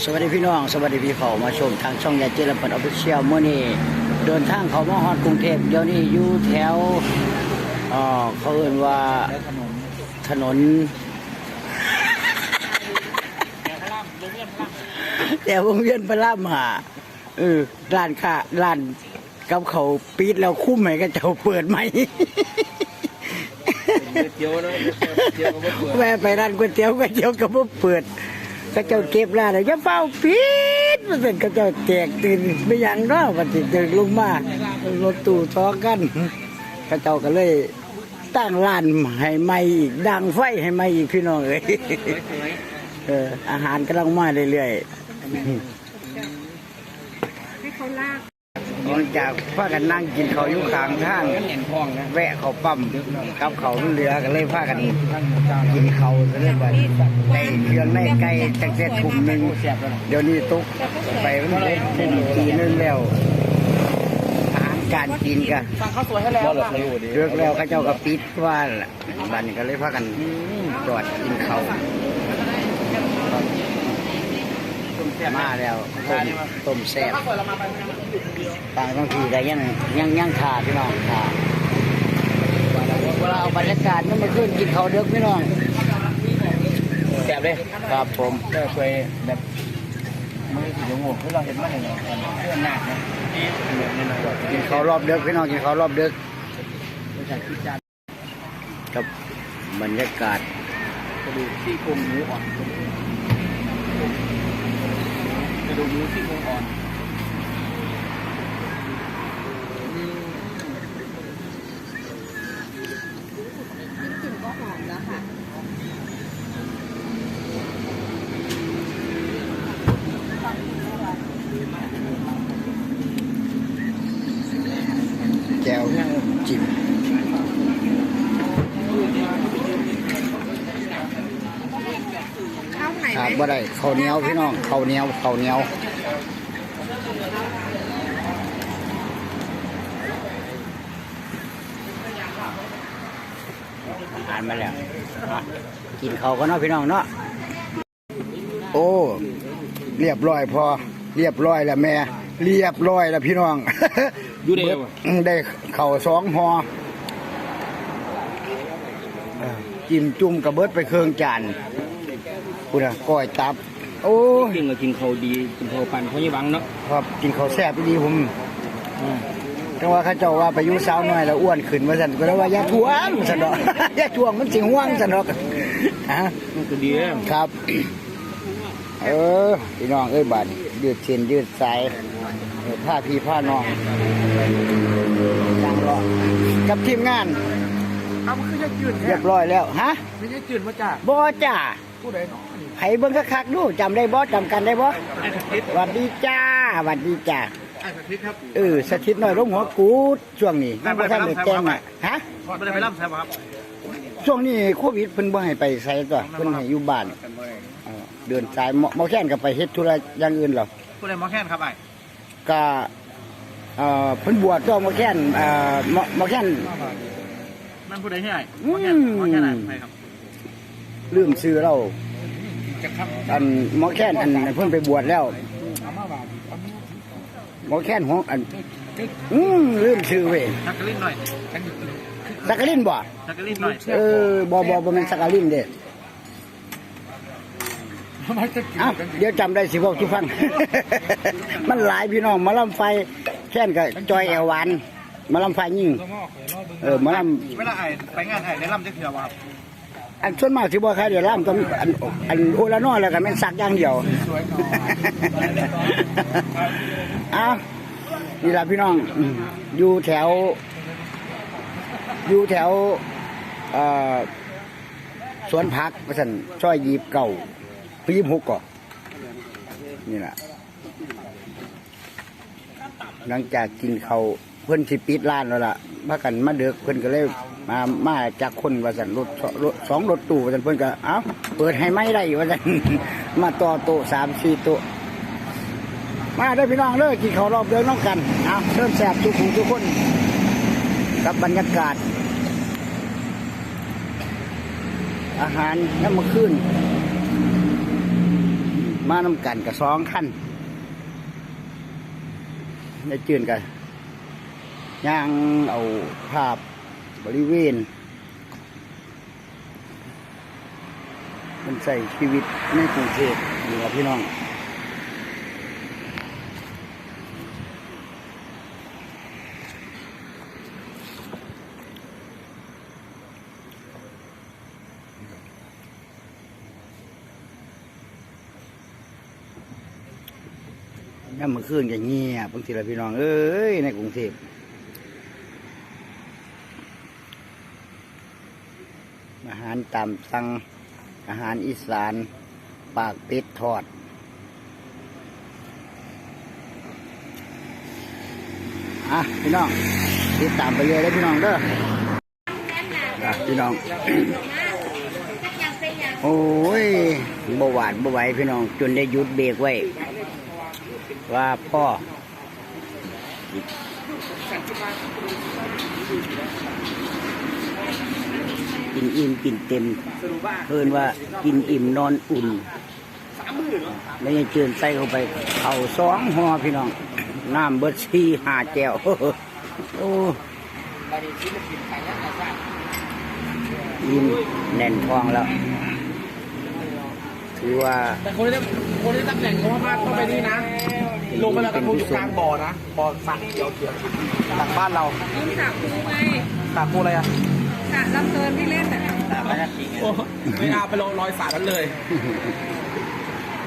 สวัสดีพี่น้อง สวัสดีพี่เขามาชมทางช่องยาเจริญพันออฟฟิเชียลเมื่อนี้เดินทางเขามาฮอดกรุงเทพเดี๋ยวนี้อยู่แถวเอ่อเขาเอ่นว่าถนนแต่วงเวียนพระรามหาเออร้านค้าร้านกับเขาปิดแล้วคุ้มไหมก็เจ้าเปิดไหมเจียวะไม่เปิดแม่ไปร้านก๋วยเตี๋ยวก๋วยเตี๋ยวก็บ่เปิด ก็เจ้าเก็บร้านแล้วอย่าเฝ้าปิดมันเป็นก็เจ้าแจกตื่นไม่หยังเนาะวันที่ตื่นลงมารถตู้ท้อกันก็เจ้าก็เลยตั้งร้านให้ใหม่อีกดังไฟให้ใหม่อีกพี่น้องเอ้ยเอออาหารกำลังมาเรื่อยๆให้เขาลาก หลังจากพากันนั่งกินเขาอยู่ข้างทางแวะเขาปั๊มกับเขาเหลือก็เลยพากันกินเขาวก็เลยว่าในเครื่องในไก่จังเจ็ดถุงหนึ่งเดี๋ยวนี้ตุกไปมันเล็กเป็นปีนึงแล้วอาหารการกินก็สั่งข้าวสวยให้แล้วเลือกแล้วเขาเจ้าก็ปิดว่าล่ะบ้านนี้ก็เลยพากันจอดกินเขาว มาแล้วต้มต้มแซ่บต่างบางทีก็ยังยังยังขาดพี่น้องขาดเวลาเอาบรรยากาศมันมาขึ้นกินเขาวเด็กพี่น้องแซ่บเลยครับผมเลิกไปแบบมือถืองูที่เราเห็นมาเนี่ยเพื่อนหนักนะกินเขาวรอบเด็กพี่น้องกินเขาวรอบเด็กกับบรรยากาศกระดูกซี่โครงหมูอ่อนก ระดูกหมูซี่โครงอ่อนกลิ่นก็หอมแล้วค่ะ แก้วจิ้ม ข้าวไหน ขาด ไหม บ่ได้ข้าวเหนียวพี่น้องข้าวเหนียวข้าวเหนียวอาหารมาแล้วอะกินเขาวก็เนาะพี่น้องเนาะโอ้เรียบร้อยพอ เรียบร้อยแล้วแม่ เรียบร้อยแล้วพี่น้องอยู่ได้เบิดได้เข่าวสองหอเออจิ้มจุ่มกระเบิดไปเครื่องจาน คุณอะก้อยตับ โอ้ยกินก็กินเขาดีกินเขาปั่นเขายี่บังเนาะครับกินข้าวแซ่บดีผมแต่ว่าเข้าเจ้าว่าไปอยุ่สาวน้อยแล้วอ้วนขึ้นมาสั่นก็เลยว่าอย่าทวงสั่นดอก อย่าทวงมันสิห่วงสั่นดอกฮะ มันก็ดีครับ เออพี่น้องเอ้ยบาดนี้ยืดเส้นยืดสายเออผ้าพี่ผ้าน้องนั่งรอกับทีมงานเอามันคือจะจืดเรียบร้อยแล้วฮะไม่ใช่จืดมาจ้าบ่จ้าผู้ใดเนาะ ไผเบิ่งคักๆดูจำได้บ่จำกันได้บ่ไอ้สถิตหวัดดีจ้าหวัดดีจ้าไอ้สถิตครับเออสถิตน้อยลงหัวกูดช่วงนี้ยังบ่ทันได้แจ้งอะฮะไม่ได้ไปรับใช่ไหมครับช่วงนี้โควิดเพิ่นบ่ให้ไปไสตัวเพิ่นให้อยู่บ้านเออเดินสายหมอหมอแค้นก็ไปเฮ็ดธุระอย่างอื่นหรอกผู้ใดมาแค่นครับไอ้ก็เอ่อเพิ่นบวชตัวหมอแค้นเอ่อหมอหมอแค้นนั่นผู้ใดให้ไอ้อืมมาแค่นมาแค่นไอ้ครับลืมชื่อเราจะครับ อันหมอแค้นอันเพิ่นไปบวชแล้วหมอแค้นของอัน อืมลืมชื่อเว้ยชักกะลิ้นหน่อยสักกะลินบ่ชักกะลิ้นหน่อยเออบ่บ่บ่แม่นสักกะลินเด้เอ้าเดี๋ยวจำได้สิเว้าทุกฟัง มันหลายพี่น้องหมาลำไฟแค่นก็จอยแอวหวานหมาลำไฟยิ่ง เออหมาลเวลาไอ้ไปงานไอ้ได้ลำจะเถื่อว่าำ อันส่วนมากสิบ่ใครเดี๋ยวล่ำต้องอันอันโอละน้อแล้วก็แม่นสักอย่างเดียวเอ้านี่ล่ะพี่น้องอืมอยู่แถว อยู่แถวเอ่อสวนผักว่าซั่นซอยยีบเก่าปีบหกก่อนี่ล่ะหลังจากกินเขาวเพิ่นสิปิดร้านแล้วล่ะพากันมาเดือกเพิ่นก็เลย มามาจากคนว่าสันรถสรถสองรถตู้ว่าสันเพิ่นก็เอ้าเปิดให้ไม่ได้ว่าสันมาต่อโต๊ะสามสี่โต๊ะมาได้พี่น้องเด้อกินข้าวรอบเดินน้องกันเอาเชิญแสบทุกผู้ทุกคนกับบรรยากาศ อาหารน้ำมาขึ้น มาน้ำกันกับสองคันได้จืนกันย่างเอาภาพ บริเวณ มันใส่ชีวิตในกรุงเทพอยู่กับพี่น้องย่ำเมื่อคืนจะเงียบบางทีละพี่น้อง เอ้ย ในกรุงเทพอาหาร ตามสั่งอาหารอีสาน ปากเป็ดทอด อะ พี่น้องติดตามไปเลยได้พี่น้องเด้ออะพี่น้อง โอ้ยบหวาดบไหวพี่น้อง จนได้หยุดเบรกไว้ ว่าพ่อ นอิ่มกินเต็ม เพิ่นว่ากินอิ่มนอนอุ่นแล้วยังเจิญใส่เข้าไป เอาสองห่อพี่น้อง น้ำเบิดชีหาแก้วโอ้อิ่มแน่นท้องแล้ว ถือว่า แต่คนที่คนที่ตำแหน่งเขามากต้องไปนี่นะ ลงไปแล้วกระทู้อยู่กลางบ่อนะ บ่อสักเขียวเขียวหลังบ้านเรายิ้มสาคูไงสากโคอะไรอะ สาลำเตินที่เล่นน่ะโอ้ไม่เอาไปลงรอยสาดนั้นเลย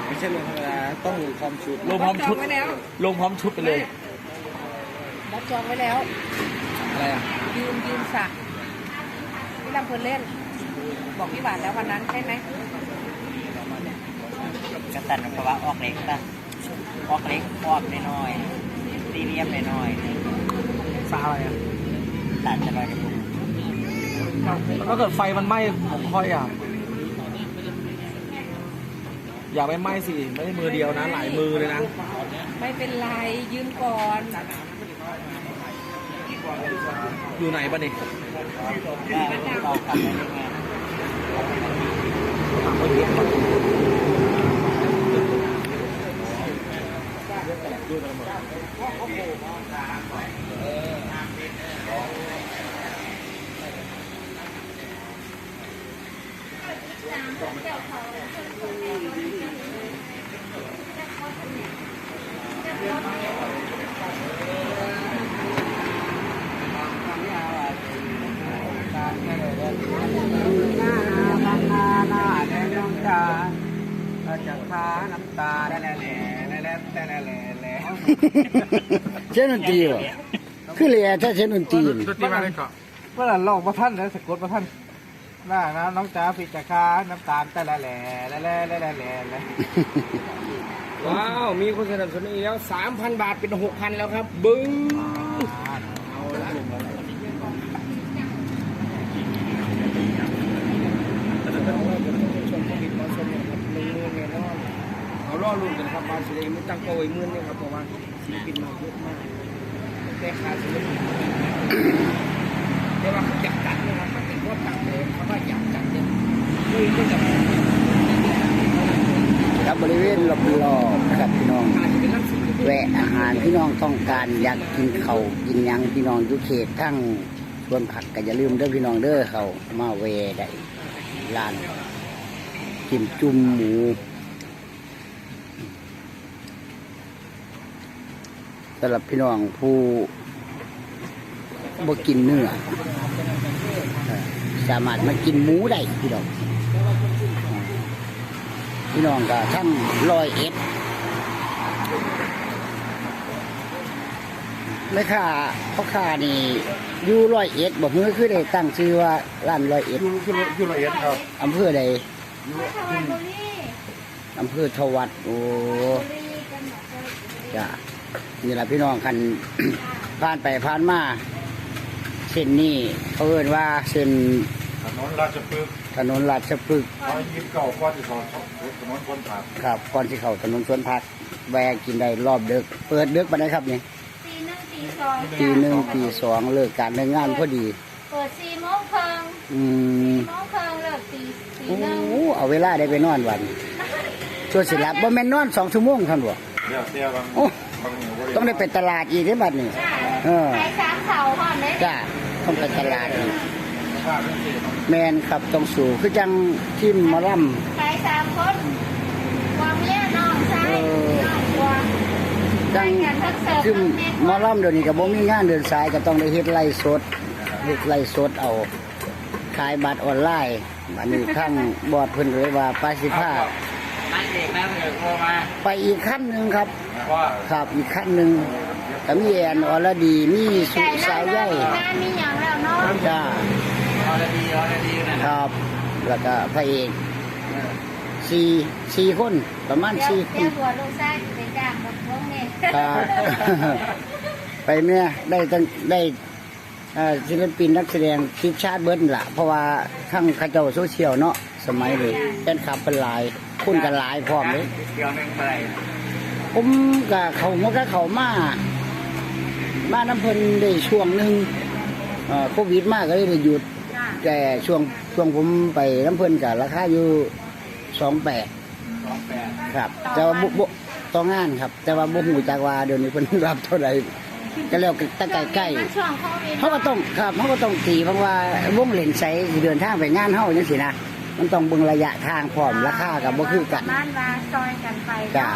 ไม่ใช่ลงธรรมดาต้องลงพร้อมชุดลงพร้อมจชุอดงไว้แล้วลงพร้อมชุดไปเลยรับจองไว้แล้ว อะไรอะยืมยืมสระที่ลำเพลินเล่น บอกพี่หวานแล้ววันนั้นใช่ไหมกระตันเพราะว่าออกเล็กนะออกเล็กออกน้อยๆซีเรียมน้อยสาอะไรอะๆตัดจะลอยกระปุกแล้ว ถ้าเกิดไฟมันไหม้ผมค่อยอะอย่าไปไหม้สิ ไม่ได้มือเดียวนะ หลายมือเลยนะ ไม่เป็นไรยืมก่อน อยู่ไหนปะนี่ก็ต่อกันได้ยังไง จะค้ ตาแน้ำตาแล่แล่แล่แล่แล่แล่แล่เช่นดนตรีเหรอคือเลยถ้าเช่นดนตรีดนตรีมาเลยก่อนเมื่อไหร่ลองพระท่านแล้วสะกดพระท่านน่านะน้องจ๋าปิจาคาน้ำตาลแต่ละแหล่ละแหล่ละแหล่ละแล่ว้าว มีคนสนับสนุนอีกแล้ว3,000บาทเป็น6,000แล้วครับ บึ้งเอาละ เอาล่อลุ่นกันครับมาสิเลยไม่ตั้งโปรยมื่นเนี่ยครับเพราะว่าศิลปินมาเยอะมากแต่ขาดศิลปินแต่ว่าเขาอยากจัดนะครับมันเป็นว่าตังเลยเขาว่าอยากจัดเนี่ยคุยกันกับกับบริเวณรอบๆนะครับพี่น้องแวะอาหารพี่น้องต้องการอยากกินเขากินยังพี่น้องยุเขตทั้งสวนผักก็อย่าลืมเด้อพี่น้องเด้อเขามาแวะได้ร้านกิมจุ่มหมู สำหรับพี่น้องผู้บ่กินเนื้อเอ่อสามารถมากินหมูได้พี่น้องพี่น้องก็ทั้งร้อยเอ็ดไม่ค่าพ่อค้านี่อยู่ร้อยเอ็ดบอกเมื่อคือได้ตั้งชื่อว่าร้านร้อยเอ็ดคือคือละเอียดครับอำเภอใดอำเภอทวัดโอ้จ้ะ นี่แหละพี่น้องคัน ผ่านไปผ่านมาเส้นนี้เขาเอิ้นว่าเส้นถนนราชพฤกษ์ถนนราชพฤกษ์ร้อยยี่สิบเก้าข้อที่สองถนนคนผ่านครับก่อนที่เขาถนนสวนผักแวะกินได้รอบเดึก เปิดเดึกมาได้ครับนี่ตีหนึ่งตีสองตีหนึ่งตีสองเลิกการเลิกงานพอดี เปิดสี่โมงครึ่งอืมสี่โมงครึ่งเลิกตีตีโอ้หนึ่งเอาเวลาได้ไปนอนวันช่วยสิรับบ่แม่นนอนสองชั่วโมงท่านบ่เดี๋ยวเดี๋ยวบางโอ้บางหมู่บ่ ต้องได้ไปตลาดอีกเด้อบัดนี้เออใช้สามเสาพร้อมเลยจ้าต้องไปตลาดอีกภาพเป็นสิแมนครับต้องสู่คือจังทีมหมอลใช้สามคนวางเมียน้องชายน้องตัวำจังกันทั้งเสิร์ฟทีมทั้งเน็ตหมอลำเดี๋ยวนี้ก็บ่มีงานเดินสายก็ต้องได้เฮ็ดไล่สดเฮ็ดไล่สดเอาขายบัตรออนไลน์อันนี้ข้างบอร์ดเพิ่นเลยว่าปาสิพา นั่นเองนะเดี๋ยวโทรมาไปอีกขั้นหนึงครับว่าครับอีกขั้นหนึงก็มีแอนอรดี มีสุใจสาแล้ววใหญ่มีงานมีอย่างแล้วเนาะจ้าออเดอร์ดีออเดอร์ดีนะครับ แล้วก็พระเอกสี่สี่คนประมาณเดี๋ยวสี่คเดี๋ยนวหัวลูกชายจะไปจ้างบักวงเนี่ยครับไปแม่ได้ตั้งได้เอ่อศิลปินนักแสดงทีมชาติเบิร์ดละเพราะว่าทั้งเข้าเจ้าโซเชียลเนาะสมัยเลยแฟนคลับเป็นหลาย คุณกันหลายพร้อมเลยเดี๋ยวหนึงเท่าไหร่ผมกับเขามันก็เขามามาน้ำเพลินได้ช่วงหนึ่งเอ่อโควิดมากก็เลยได้หยุด แต่ช่วงช่วงผมไปน้ำเพลินกับราคาอยู่สองแปดสองแปดครับ แต่ว่าบุบุต้องงานครับ แต่ว่าบุหูจากว่าเดี๋ยวนี้เพิ่นรับเท่าไหร่ก็แล้วตั้งใกล้ใกล้มันช่วงโควิดเขาก็ต้องครับเขาก็ต้องตีเพราะว่าวงเล่นใช้เดินทางไปงานเฮาจังซี่นะ มันต้องเบิ่งระยะทางพร้อมราคากับบ่คือกันบ้านว่าซอยกันไปจ้า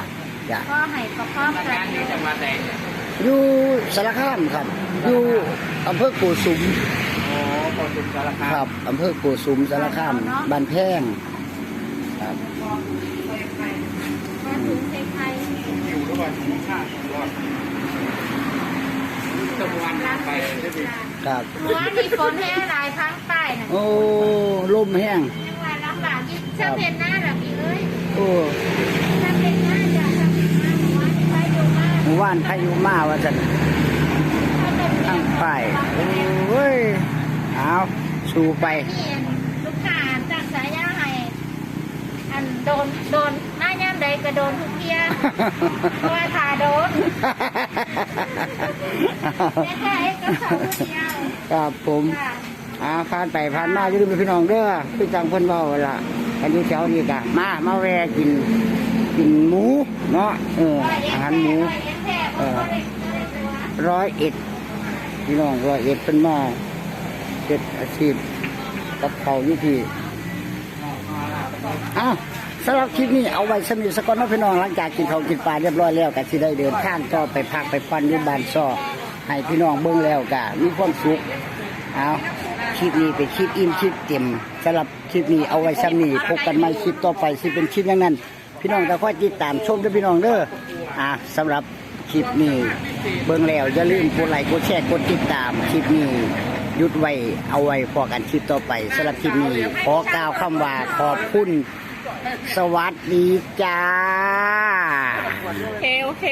จ้าพ่อให้ประกอบกังานนนี้จะมาไหนอยู่สารคามครับ อยู่อำเภอกูสุมโอ้คนจุมสารคามครับอำเภอกูสุมสารคามบ้านแพงครับมาถึงไทยอยู่ระหว่างที่ข้างรอดตะวันไปได้ดีครับๆว่ามีฝนแห้งหลายพังใต้น่ะโอ้ลมแห้ง ยังว่าลำบากยิ่งถ้าเป็นหน้าแบบนี้เอ้ยโอ้ถ้าเป็นหน้าจะถ้าเป็นหน้าหนูว่าจะไปดูมากหมู่บ้านพายุมาว่าซั่นถ้าเป็นตั้งป้ายโอ้ยเอาสู่ไป นี่ลูกค้าจากสายยาให้อันโดนโดนหน้าย่ำใดก็โดนทุกเทียเพราะว่าทาโดนแค่ๆเอ็กก็เขาทุกเดียวครับผม ค่ะ อ่าผ่านไปผ่านมาอย่าลืมไปพี่น้องเด้อพี่จังเพิ่นเว้าล่ะ กันอยู่แถวนี้กะมามาแวะกินกินหมูเนาะเอออาหารหมูเออร้อยเอ็ดพี่น้องร้อยเอ็ดเพิ่นมาเฮ็ดอาชีพกับเขาอยู่ที่อ้าวสำหรับคลิปนี้เอาไว้สมิสกอนนะพี่น้องหลังจากกินข้าวกินปลาเรียบร้อยแล้วก็สิได้เดินทางต่อไปพักไปพันยู่บ้านซอให้พี่น้องเบิ่งแล้วก็มีความสุขเอา คลิปนี้เป็นคลิปอิ่มคลิปเต็มสำหรับคลิปนี้เอาไว้ซ้ำนี้พบกันใหม่คลิปต่อไปสิเป็นคลิปอย่างนั้นพี่น้องก็ค่อยติดตามชมด้วยพี่น้องเด้ออ่าสำหรับคลิปนี้เบิ่งแล้วอย่าลืมกดไลค์กดแชร์กดติดตามคลิปนี้หยุดไว้เอาไว้พอกันคลิปต่อไปสำหรับคลิปนี้ขอกล่าวคำว่าขอบคุณสวัสดีจ้า โอเค โอเค